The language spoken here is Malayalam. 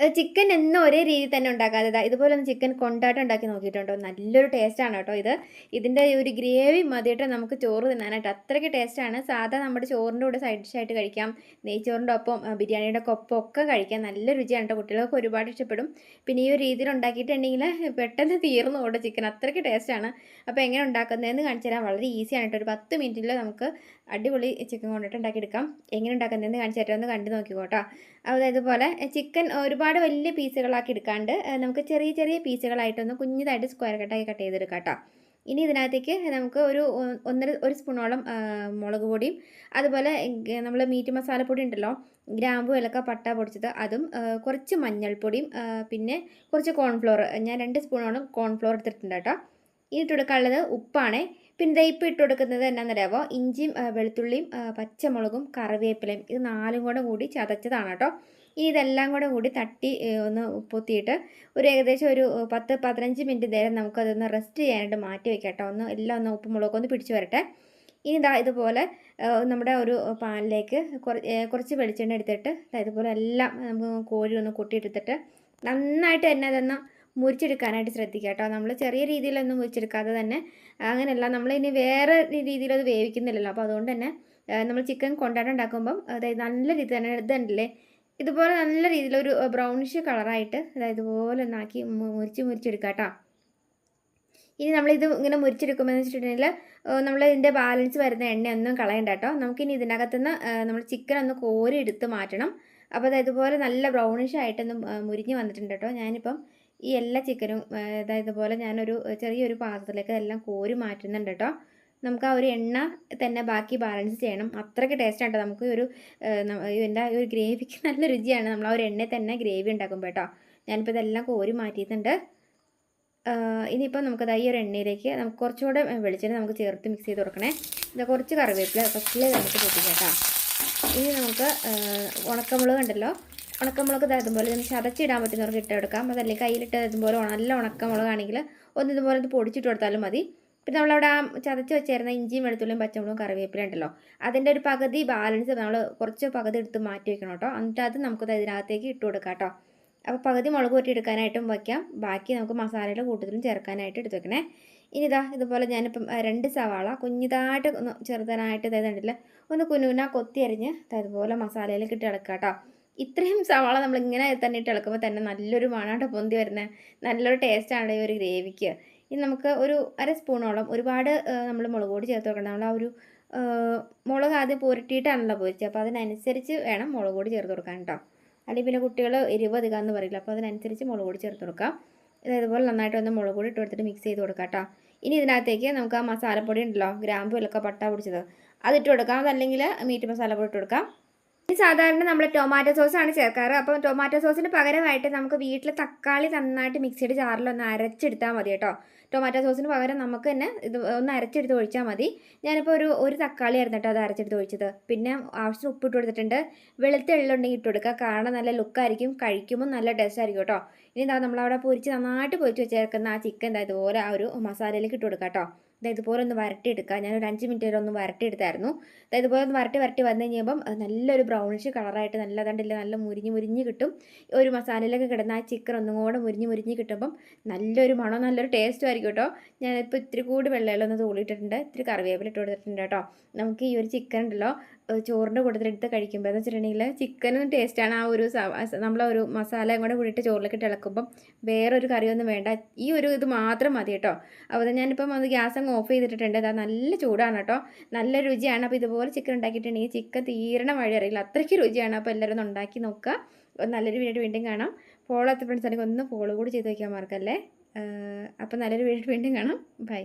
ചിക്കൻ എന്നും ഒരേ രീതിയിൽ തന്നെ ഉണ്ടാക്കാതെ ഇതാ ഇതുപോലെ ഒന്ന് ചിക്കൻ കൊണ്ടാട്ടം ഉണ്ടാക്കി നോക്കിയിട്ടുണ്ടോ? നല്ലൊരു ടേസ്റ്റാണ് കേട്ടോ ഇത്. ഇതിന്റെ ഒരു ഗ്രേവി മതിയിട്ട് നമുക്ക് ചോറ് തിന്നാനായിട്ട് അത്രയ്ക്ക് ടേസ്റ്റാണ് സാധാ നമ്മുടെ ചോറിന്റെ കൂടെ സൈഡ് ഡിഷായിട്ട് കഴിക്കാം. നെയ്ച്ചോറിന്റെ ഒപ്പം ബിരിയാണിയുടെ ഒപ്പം ഒക്കെ കഴിക്കാം. നല്ല രുചിയാണ് കേട്ടോ കുട്ടികൾക്ക് ഒരുപാട് ഇഷ്ടപ്പെടും. പിന്നെ ഈ ഒരു രീതിയിൽ ഉണ്ടാക്കിയിട്ടുണ്ടെങ്കിൽ പെട്ടെന്ന് തീർന്നു കൂടെ ചിക്കൻ അത്രയ്ക്ക് ടേസ്റ്റാണ് അപ്പോൾ എങ്ങനെ ഉണ്ടാക്കുന്നതെന്ന് കാണിച്ചു തരാം. വളരെ ഈസിയാണ് കേട്ടോ. ഒരു പത്ത് മിനിറ്റിൽ നമുക്ക് അടിപൊളി ചിക്കൻ കൊണ്ടിട്ട് ഉണ്ടാക്കിയെടുക്കാം. എങ്ങനെ ഉണ്ടാക്കുന്നതെന്ന് കാണിച്ചു ഒന്ന് കണ്ടു നോക്കിക്കോട്ടോ അപ്പോൾ പോലെ ചിക്കൻ ഒരുപാട് വലിയ പീസുകളാക്കി എടുക്കാണ്ട് നമുക്ക് ചെറിയ ചെറിയ പീസുകളായിട്ടൊന്ന് കുഞ്ഞിതായിട്ട് സ്ക്വയർ കട്ടായി കട്ട് ചെയ്തെടുക്കാം കേട്ടോ ഇനി ഇതിനകത്തേക്ക് നമുക്ക് ഒരു ഒന്നര ഒരു സ്പൂണോളം മുളക് പൊടിയും അതുപോലെ നമ്മൾ മീറ്റ് മസാലപ്പൊടി ഉണ്ടല്ലോ ഗ്രാമ്പു ഏലക്ക പട്ട പൊടിച്ചത് അതും കുറച്ച് മഞ്ഞൾപ്പൊടിയും പിന്നെ കുറച്ച് കോൺഫ്ലോർ ഞാൻ രണ്ട് സ്പൂണോളം കോൺഫ്ലോർ എടുത്തിട്ടുണ്ട് കേട്ടോ ഇനി ഇട്ടുകൊടുക്കാനുള്ളത് ഉപ്പാണ്. പിന്നെ ദേ ഇട്ടുകൊടുക്കുന്നത് ഇട്ട് കൊടുക്കുന്നത് എന്നാണെന്നറിയാമോ ഇഞ്ചിയും വെളുത്തുള്ളിയും പച്ചമുളകും കറിവേപ്പിലയും ഇത് നാലും കൂടെ കൂടി ചതച്ചതാണ് കേട്ടോ. ഇനി ഇതെല്ലാം കൂടെ കൂടി തട്ടി ഒന്ന് പൊത്തിയിട്ട് ഒരു ഏകദേശം ഒരു പത്ത് പതിനഞ്ച് മിനിറ്റ് നേരം നമുക്കതൊന്ന് റെസ്റ്റ് ചെയ്യാനായിട്ട് മാറ്റി വെക്കാം കേട്ടോ. ഒന്ന് എല്ലാം ഒന്ന് ഉപ്പും മുളകൊക്കെ ഒന്ന് പിടിച്ചു വരട്ടെ. ഇനി ഇതാ ഇതുപോലെ നമ്മുടെ ഒരു പാനിലേക്ക് കുറച്ച് വെളിച്ചെണ്ണ എടുത്തിട്ട് ഇതുപോലെ എല്ലാം നമുക്ക് കോഴി ഒന്ന് കൊട്ടിയെടുത്തിട്ട് നന്നായിട്ട് തന്നെ മുരിച്ചെടുക്കാനായിട്ട് ശ്രദ്ധിക്കുക കേട്ടോ. നമ്മൾ ചെറിയ രീതിയിലൊന്നും മുരിച്ചെടുക്കാതെ തന്നെ അങ്ങനെയല്ല നമ്മൾ ഇനി വേറെ രീതിയിൽ അത് വേവിക്കുന്നില്ലല്ലോ. അപ്പോൾ അതുകൊണ്ട് തന്നെ നമ്മൾ ചിക്കൻ കൊണ്ടാട്ടം ഉണ്ടാക്കുമ്പം അതായത് നല്ല രീതി തന്നെ ഇതുണ്ടല്ലേ ഇതുപോലെ നല്ല രീതിയിലൊരു ബ്രൗണിഷ് കളറായിട്ട് അതായത് ഇതുപോലെ ഒന്നാക്കി മുറിച്ച് മുരിച്ച് മുരിച്ചെടുക്കുക കേട്ടോ. ഇനി നമ്മളിത് ഇങ്ങനെ മുരിച്ചെടുക്കുമ്പോൾ വെച്ചിട്ടുണ്ടെങ്കിൽ നമ്മൾ ഇതിന്റെ ബാലൻസ് വരുന്ന എണ്ണയൊന്നും കളയണ്ട കേട്ടോ. നമുക്കിനി ഇതിനകത്തുനിന്ന് നമ്മൾ ചിക്കൻ ഒന്ന് കോരി എടുത്ത് മാറ്റണം. അപ്പോൾ അത് ഇതുപോലെ നല്ല ബ്രൗണിഷ് ആയിട്ടൊന്ന് മുരിഞ്ഞ് വന്നിട്ടുണ്ട് കേട്ടോ. ഞാനിപ്പം ഈ എല്ലാ ചിക്കനും ഇതുപോലെ ഞാനൊരു ചെറിയൊരു പാത്രത്തിലേക്ക് എല്ലാം കോരി മാറ്റുന്നുണ്ട് കേട്ടോ നമുക്ക് ആ ഒരു എണ്ണ തന്നെ ബാക്കി ബാലൻസ് ചെയ്യണം. അത്രയ്ക്ക് ടേസ്റ്റ് ആട്ടോ നമുക്ക് ഒരു എന്റെ ഒരു ഗ്രേവിക്ക് നല്ല രുചിയാണ്. നമ്മൾ ആ ഒരു എണ്ണയിൽ തന്നെ ഗ്രേവി ഉണ്ടാക്കുമ്പോൾ കേട്ടോ ഞാനിപ്പോൾ ഇതെല്ലാം കോരി മാറ്റിയിട്ടുണ്ട്. ഇനിയിപ്പോൾ നമുക്കത് ഈ ഒരു എണ്ണയിലേക്ക് നമുക്ക് കുറച്ചുകൂടെ വെളിച്ചെണ്ണ നമുക്ക് ചേർത്ത് മിക്സ് ചെയ്ത് കൊടുക്കണേ. ഇത് കുറച്ച് കറിവേപ്പില ഫസ്റ്റിൽ നമുക്ക് പൊട്ടിക്കാം കേട്ടോ ഇനി നമുക്ക് ഉണക്കമുളക് ഉണ്ടല്ലോ. ഉണക്കമുളക് ഇതുപോലെ നമുക്ക് ചതച്ചിടാൻ പറ്റുന്നവർക്ക് ഇട്ടെടുക്കാം അതല്ലെങ്കിൽ കയ്യിലിട്ട് ഇതുപോലെ നല്ല ഉണക്കമുളകാണെങ്കിൽ ഒന്ന് ഇതുപോലെ ഒന്ന് പൊടിച്ചിട്ട് കൊടുത്താലും മതി. പിന്നെ നമ്മളവിടെ ആ ചതച്ച് വെച്ചിരുന്ന ഇഞ്ചിയും വെളുത്തുള്ളിയും പച്ചമുളകും കറിവേപ്പില ഉണ്ടല്ലോ അതിന്റെ ഒരു പകുതി ബാലൻസ് നമ്മൾ കുറച്ച് പകുതി എടുത്ത് മാറ്റി വെക്കണം കേട്ടോ. എന്നിട്ട് അത് നമുക്ക് ഇതിനകത്തേക്ക് ഇട്ട് കൊടുക്കാം കേട്ടോ. അപ്പോൾ പകുതി മുളക് പൊട്ടി എടുക്കാനായിട്ടും വയ്ക്കാം. ബാക്കി നമുക്ക് മസാലയുടെ കൂട്ടത്തിലും ചേർക്കാനായിട്ട് എടുത്ത് വെക്കണേ. ഇനി ഇതാ ഇതുപോലെ ഞാനിപ്പം രണ്ട് സവാള കുഞ്ഞിതായിട്ട് ഒന്ന് ചെറുതായിട്ട് ഇതായത് ഉണ്ടല്ലോ ഒന്ന് കുനുകുന കൊത്തി അരിഞ്ഞ് അതുപോലെ മസാലയിലേക്ക് ഇട്ട് കിടക്കാം കേട്ടോ. ഇത്രയും സവാള നമ്മൾ ഇങ്ങനെ തന്നെ ഇട്ട് ഇളക്കുമ്പോൾ തന്നെ നല്ലൊരു മണാട്ട പൊന്തി വരുന്ന നല്ലൊരു ടേസ്റ്റാണ് ഈ ഒരു ഗ്രേവിക്ക്. ഇനി നമുക്ക് ഒരു അര സ്പൂണോളം ഒരുപാട് നമ്മൾ മുളക് പൊടി ചേർത്ത് വെക്കണം. നമ്മൾ ആ ഒരു മുളക് ആദ്യം പുരട്ടിയിട്ടാണല്ലോ പൊരിച്ചത്. അപ്പോൾ അതിനനുസരിച്ച് വേണം മുളക് പൊടി ചേർത്ത് കൊടുക്കാൻ കേട്ടോ അല്ലെങ്കിൽ പിന്നെ കുട്ടികൾ എരിവ് അധികം എന്ന് പറയില്ല അപ്പോൾ അതിനനുസരിച്ച് മുളക് പൊടി ചേർത്ത് കൊടുക്കാം. ഇതേപോലെ നന്നായിട്ട് ഒന്ന് മുളക് പൊടി ഇട്ട് കൊടുത്തിട്ട് മിക്സ് ചെയ്ത് കൊടുക്കാം കേട്ടോ ഇനി ഇതിനകത്തേക്ക് നമുക്ക് ആ മസാലപ്പൊടി ഉണ്ടല്ലോ ഗ്രാമ്പു ഇലക്ക പട്ട പൊടിച്ചത് അതിട്ട് കൊടുക്കാം. അതല്ലെങ്കിൽ മീറ്റ് മസാലപ്പൊടി ഇട്ട് കൊടുക്കാം. സാധാരണ നമ്മൾ ടൊമാറ്റോ സോസാണ് ചേർക്കാറ്. അപ്പോൾ ടൊമാറ്റോ സോസിന് പകരമായിട്ട് നമുക്ക് വീട്ടിൽ തക്കാളി നന്നായിട്ട് മിക്സിയുടെ ജാറിലൊന്ന് അരച്ചെടുത്താൽ മതി കേട്ടോ. ടൊമാറ്റോ സോസിന് പകരം നമുക്ക് തന്നെ ഇത് ഒന്ന് അരച്ചെടുത്ത് ഒഴിച്ചാൽ മതി. ഞാനിപ്പോൾ ഒരു ഒരു തക്കാളി ആയിരുന്നു കേട്ടോ അത് അരച്ചെടുത്ത് ഒഴിച്ചത്. പിന്നെ ആവശ്യത്തിന് ഉപ്പ് ഇട്ട് കൊടുത്തിട്ടുണ്ട്. വെളുത്ത എള്ളുണ്ടെങ്കിൽ ഇട്ട് കൊടുക്കുക. കാരണം നല്ല ലുക്കായിരിക്കും കഴിക്കുമ്പോൾ നല്ല ടേസ്റ്റ് ആയിരിക്കും കേട്ടോ. ഇനി എന്താ നമ്മളവിടെ പൊരിച്ച് നന്നായിട്ട് പൊരിച്ച് വെച്ചേക്കുന്ന ആ ചിക്കൻ ഇതുപോലെ ആ ഒരു മസാലയിലേക്ക് ഇട്ട് കൊടുക്കാം കേട്ടോ. ഇതുപോലെ ഒന്ന് ഞാൻ ഒരു അഞ്ച് മിനിറ്റ് വരെ ഒന്ന് വരട്ടിയെടുത്തായിരുന്നു. ഇതുപോലെ ഒന്ന് വരട്ടി വരട്ടി വന്നു കഴിയുമ്പം നല്ലൊരു ബ്രൗണിഷ് കളറായിട്ട് നല്ല കണ്ടില്ല നല്ല മുരിഞ്ഞ് മുരിഞ്ഞ് കിട്ടും. ഒരു മസാലയിലൊക്കെ കിടന്ന ആ ചിക്കൻ ഒന്നും കൂടെ മുരിഞ്ഞ് മുരിഞ്ഞ് കിട്ടുമ്പം നല്ലൊരു മണം നല്ലൊരു ടേസ്റ്റും ആയിരിക്കും കേട്ടോ. ഞാനിപ്പോൾ ഇത്തിരി കൂടി വെള്ളമെല്ലാം ഒന്ന് തൂളിയിട്ടിട്ടുണ്ട്. ഇത്തിരി കറിവേപ്പില ഇട്ട് കൊടുത്തിട്ടുണ്ട് കേട്ടോ. നമുക്ക് ഈ ഒരു ചിക്കൻ ഉണ്ടല്ലോ ചോറിന്റെ കൂട്ടത്തിൽ എടുത്ത് കഴിക്കുമ്പോൾ എന്ന് വെച്ചിട്ടുണ്ടെങ്കിൽ ചിക്കനും ടേസ്റ്റാണ് ആ ഒരു നമ്മളെ ഒരു മസാല കൂടെ കൂടിയിട്ട് ചോറിലേക്ക് ഇളക്കുമ്പം വേറൊരു കറിയൊന്നും വേണ്ട. ഈ ഒരു ഇത് മാത്രം മതി കേട്ടോ. അപ്പോൾ ഞാനിപ്പം അത് ഗ്യാസ് അങ്ങ് ഓഫ് ചെയ്തിട്ടുണ്ട് അതാ നല്ല ചൂടാണ് കേട്ടോ. നല്ല രുചിയാണ്. അപ്പോൾ ഇതുപോലെ ചിക്കൻ ഉണ്ടാക്കിയിട്ടുണ്ടെങ്കിൽ ചിക്കൻ തീരണ വഴി അറിയില്ല. അത്രയ്ക്ക് രുചിയാണ്. അപ്പോൾ എല്ലാവരും ഒന്ന് ഉണ്ടാക്കി നോക്കുക. നല്ലൊരു വീഡിയോ വീണ്ടും കാണാം. ഫോളോ എത്തി ഫ്രണ്ട്സ് ഒന്ന് ഫോളോ കൂടി ചെയ്ത് വയ്ക്കാൻ മാർക്കല്ലേ അപ്പോൾ നല്ലൊരു വീഡിയോ വീണ്ടും കാണാം. ബൈ